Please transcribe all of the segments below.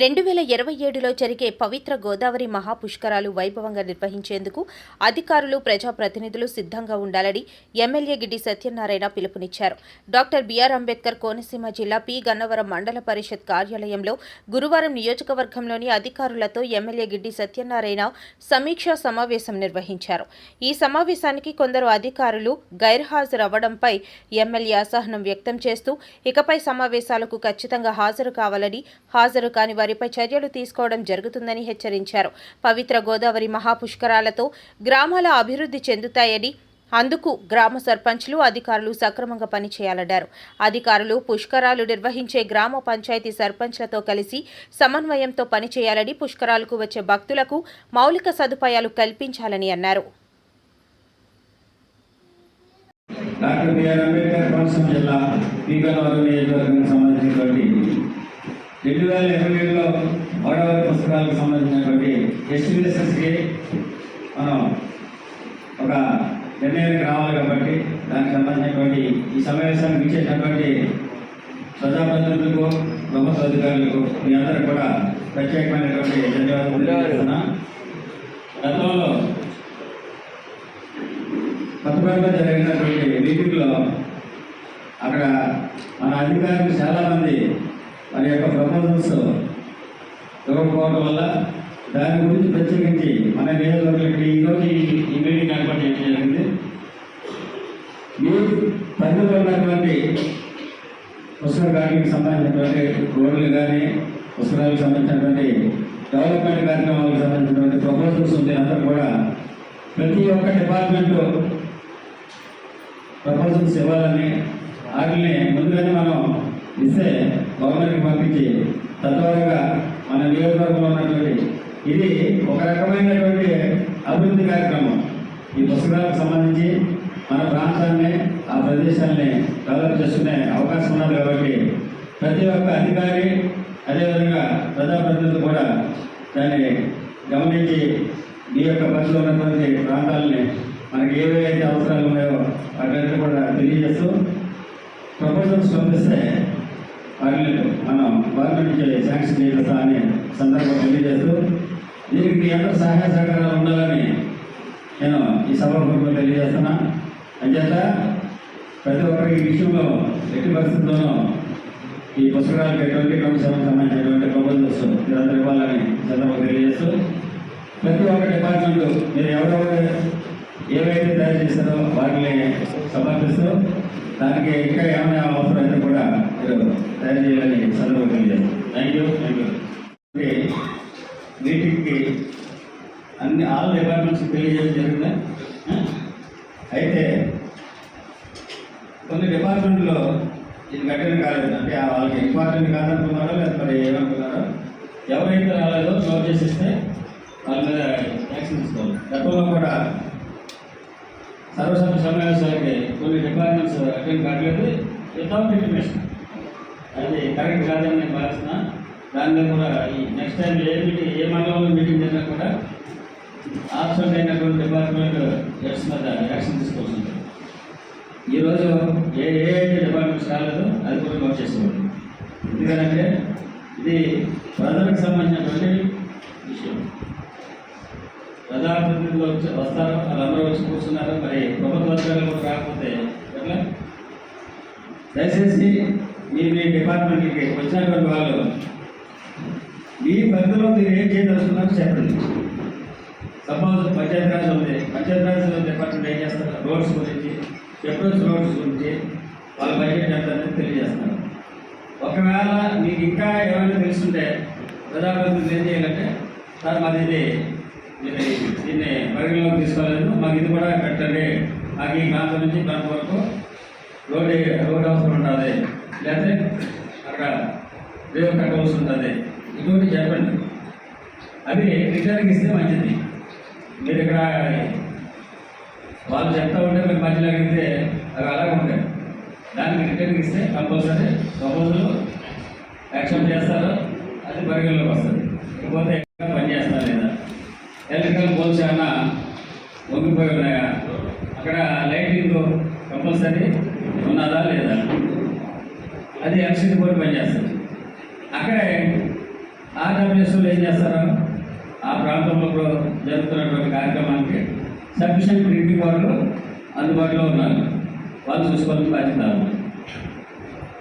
రెండు వేల ఇరవై ఏడులో జరిగే పవిత్ర గోదావరి మహాపుష్కరాలు వైభవంగా నిర్వహించేందుకు అధికారులు ప్రజాప్రతినిధులు సిద్ధంగా ఉండాలని ఎమ్మెల్యే గిడ్డి సత్యనారాయణ పిలుపునిచ్చారు. డాక్టర్ బిఆర్ అంబేద్కర్ కోనసీమ జిల్లా పి. గన్నవరం మండల పరిషత్ కార్యాలయంలో గురువారం నియోజకవర్గంలోని అధికారులతో ఎమ్మెల్యే గిడ్డి సత్యనారాయణ సమీక్షా సమావేశం నిర్వహించారు. ఈ సమావేశానికి కొందరు అధికారులు గైర్హాజరవ్వడంపై ఎమ్మెల్యే అసహనం వ్యక్తం చేస్తూ ఇకపై సమావేశాలకు ఖచ్చితంగా హాజరు కావాలని హాజరు కాని వారిపై చర్యలు తీసుకోవడం జరుగుతుందని హెచ్చరించారు. పవిత్ర గోదావరి మహాపుష్కరాలతో గ్రామాల అభివృద్ధి చెందుతాయని అందుకు గ్రామ సర్పంచ్లు అధికారులు సక్రమంగా పనిచేయాలన్నారు. అధికారులు పుష్కరాలు నిర్వహించే గ్రామ పంచాయతీ సర్పంచ్లతో కలిసి సమన్వయంతో పనిచేయాలని పుష్కరాలకు వచ్చే భక్తులకు మౌలిక సదుపాయాలు కల్పించాలని అన్నారు. డాక్టర్ బిఆర్ అంబేద్కర్ కోనసీమ జిల్లా పీకలవరం నియోజకవర్గానికి సంబంధించినటువంటి రెండు వేల ఇరవై ఏడులో గోదావరి పుస్తకాలకు సంబంధించినటువంటి ఎస్టిమేషన్స్కి మనం ఒక నిర్ణయానికి రావాలి కాబట్టి దానికి సంబంధించినటువంటి ఈ సమావేశానికి ఇచ్చేటటువంటి ప్రజాప్రతినిధులకు ప్రభుత్వ అధికారులకు మీ అందరూ కూడా ప్రత్యేకమైనటువంటి ధన్యవాదాలు గతంలో కొత్తపేటలో జరిగినటువంటి మీటింగ్లో అక్కడ మన అధికారులు చాలామంది మన యొక్క ప్రపోజల్స్ ఇవ్వకపోవడం వల్ల దాని గురించి ప్రత్యేకించి మన నియోజకవర్గంలో ఈరోజు ఈ మీటింగ్ ఏర్పాటు చేయడం జరిగింది. ఈ పరిధిలో ఉన్నటువంటి పుస్తక గారికి సంబంధించినటువంటి రోడ్లు కానీ పుస్తకాలకు సంబంధించినటువంటి డెవలప్మెంట్ కార్యక్రమాలకు సంబంధించినటువంటి ప్రపోజల్స్ ఉంటే అందరూ కూడా ప్రతి ఒక్క డిపార్ట్మెంట్ ప్రపోజల్స్ ఇవ్వాలని వాటిని ముందుగానే మనం ఇస్తే గవర్నర్కి పంపించి తద్వారాగా మన నియోజకవర్గంలో ఉన్నటువంటి ఇది ఒక రకమైనటువంటి అభివృద్ధి కార్యక్రమం. ఈ పుస్తకాలకు సంబంధించి మన ప్రాంతాన్ని ఆ ప్రదేశాన్ని డెవలప్ చేసుకునే అవకాశం ఉన్నది కాబట్టి ప్రతి ఒక్క అధికారి అదేవిధంగా ప్రజాప్రతినిధులు కూడా దాన్ని గమనించి మీ యొక్క పరిధిలో ఉన్నటువంటి ప్రాంతాలని మనకి ఏవైతే అవసరాలు ఉన్నాయో వాటిని కూడా తెలియజేస్తూ ప్రపోజల్స్ పంపిస్తే వాటిని మనం గవర్నమెంట్ నుంచి శాంక్షన్ చేస్తా అని సందర్భం తెలియజేస్తూ దీనికి మీ అందరూ సహాయ సహకారాలు ఉండాలని నేను ఈ సభాపూర్వకంగా తెలియజేస్తున్నా. అంచేత ప్రతి ఒక్కరికి విషయంలో ఎట్టి పరిస్థితుల్లోనూ ఈ పుస్తకాలకు ఎటువంటి క్రమశిక్షణ సంబంధించినటువంటి ప్రబంధస్ మీరందరూ ఇవ్వాలని సందర్భం సందర్భంగా తెలియజేస్తూ ప్రతి ఒక్క డిపార్ట్మెంట్ మీరు ఎవరెవరు ఏవైతే తయారు చేస్తారో వాటిని సమర్పిస్తూ దానికి ఇంకా ఏమైనా అవసరం అయితే కూడా మీరు తయారు చేయాలని ఈ తెలియజేస్తాను థ్యాంక్ యూ థ్యాంక్ యూ మీటింగ్కి అన్ని ఆల్ డిపార్ట్మెంట్స్ తెలియజేయడం జరిగిందా? అయితే కొన్ని డిపార్ట్మెంట్లో ఇది కఠిన కాలేదు. అంటే వాళ్ళకి ఇంపార్టెంట్ కాదనుకున్నారో? లేదా మరి ఏమనుకున్నారో? ఎవరైతే రాలేదో నోట్ చేసి ఇస్తే వాళ్ళ మీద యాక్షన్ తీసుకోవాలి. గతంలో కూడా సర్వసభ్య సమావేశాలకి కొన్ని డిపార్ట్మెంట్స్ అటెండ్ కావట్లేదు. వితౌట్ ఇంటిమేషన్ అది కరెక్ట్ కాదని నేను భావిస్తున్నాను దానిలో కూడా ఈ నెక్స్ట్ టైం ఏ మీటింగ్ ఏ మండలంలో మీటింగ్ జరిగినా కూడా ఆబ్సెంట్ అయినటువంటి డిపార్ట్మెంట్ హెడ్స్ మీద యాక్షన్ తీసుకోవాల్సింది. ఈరోజు ఏ ఏ అయితే డిపార్ట్మెంట్స్ రాలేదో అది కూడా నోట్ చేసుకోండి ఎందుకంటే ఇది ప్రజలకు సంబంధించినటువంటి ప్రజాప్రతినిధులు వచ్చి వస్తారు వాళ్ళందరూ వచ్చి కూర్చున్నారు. మరి ప్రభుత్వ అధికారులు కూడా రాకపోతే ఎట్లా? దయచేసి మీ మీ డిపార్ట్మెంట్కి వచ్చినటువంటి వాళ్ళు మీ పరిధిలో మీరు ఏం చేయదలుచుకున్నారో చెప్పండి. సపోజ్ పంచాయతీరాజ్ ఉంది. పంచాయతీరాజ్ డిపార్ట్మెంట్ ఏం చేస్తారు? రోడ్స్ గురించి అప్రోచ్ రోడ్స్ గురించి. వాళ్ళ బడ్జెట్ ఎంత అనేది తెలియజేస్తారు ఒకవేళ మీకు ఇంకా ఏమైనా తెలుసుంటే ప్రజాప్రతినిధులు ఏం చేయాలంటే సార్ మాది ఇది దీన్ని దీన్ని పరిగణలోకి తీసుకోలేదు. మాకు ఇది కూడా పెట్టండి. మాకు ఈ ప్రాంతం నుంచి ఈ ప్రాంతం వరకు రోడ్ రోడ్ అవసరం ఉంటుంది లేకపోతే అక్కడ రేవు కట్టవలసి ఉంటుంది ఇటువంటి చెప్పండి. అవి రిటర్న్కి ఇస్తే మంచిది. మీరు ఇక్కడ వాళ్ళు చెప్తా ఉంటే మీరు మధ్యలో అడిగితే అవి అలాగే ఉంటాయి దానికి రిటర్న్ ఇస్తే కంపల్సరీ ప్రపోజల్ యాక్సెప్ట్ చేస్తారు. అది పరిగణలోకి వస్తుంది. ఇకపోతే పని చేస్తారు లేదా ఎలక్ట్రికల్ పోల్స్ ఏమైనా వంగిపోయి ఉన్నాయా అక్కడ లైటింగ్ కంపల్సరీ ఉన్నదా లేదా అది ఎలక్ట్రిసిటీ బోర్డు పనిచేస్తుంది అక్కడే ఆర్డబ్ల్యూఎస్లు ఏం చేస్తారు? ఆ ప్రాంతంలో ఇప్పుడు జరుగుతున్నటువంటి కార్యక్రమానికి సఫిషియంట్ డ్రింకింగ్ వాటర్ అందుబాటులో ఉన్నారు. వాళ్ళు చూసుకోవాల్సిన బాధ్యత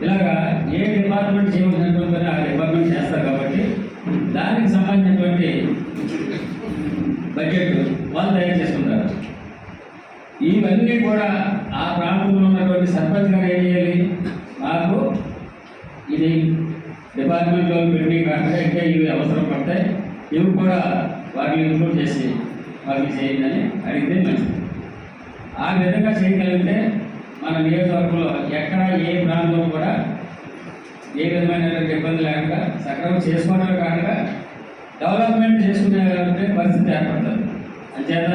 ఇలాగా ఏ డిపార్ట్మెంట్ చేయవలసినటువంటి ఆ డిపార్ట్మెంట్ చేస్తారు కాబట్టి దానికి సంబంధించినటువంటి బడ్జెట్ వాళ్ళు తయారు చేసుకుంటారు. ఇవన్నీ కూడా ఆ ప్రాంతంలో ఉన్నటువంటి సర్పంచ్ గారు ఏం చేయాలి? మాకు ఇది డిపార్ట్మెంట్లో బిల్డింగ్ అంటే ఇంకా ఇవి అవసరం పడతాయి ఇవి కూడా వాటిని ఇంక్లూడ్ చేసి వాటిని చేయండి అడిగితే మంచిది. ఆ విధంగా చేయగలిగితే మన నియోజకవర్గంలో ఎక్కడ ఏ ప్రాంతం కూడా ఏ విధమైనటువంటి ఇబ్బంది లేకుండా సక్రమం చేసుకోవడమే కాకుండా డెవలప్మెంట్ చేసుకునే పరిస్థితి ఏర్పడుతుంది. అంచేత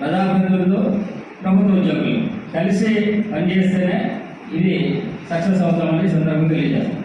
ప్రజాప్రతినిధులు ప్రభుత్వ ఉద్యోగులు కలిసి పనిచేస్తేనే ఇది సక్సెస్ అవుతామని సందర్భంగా తెలియజేస్తాం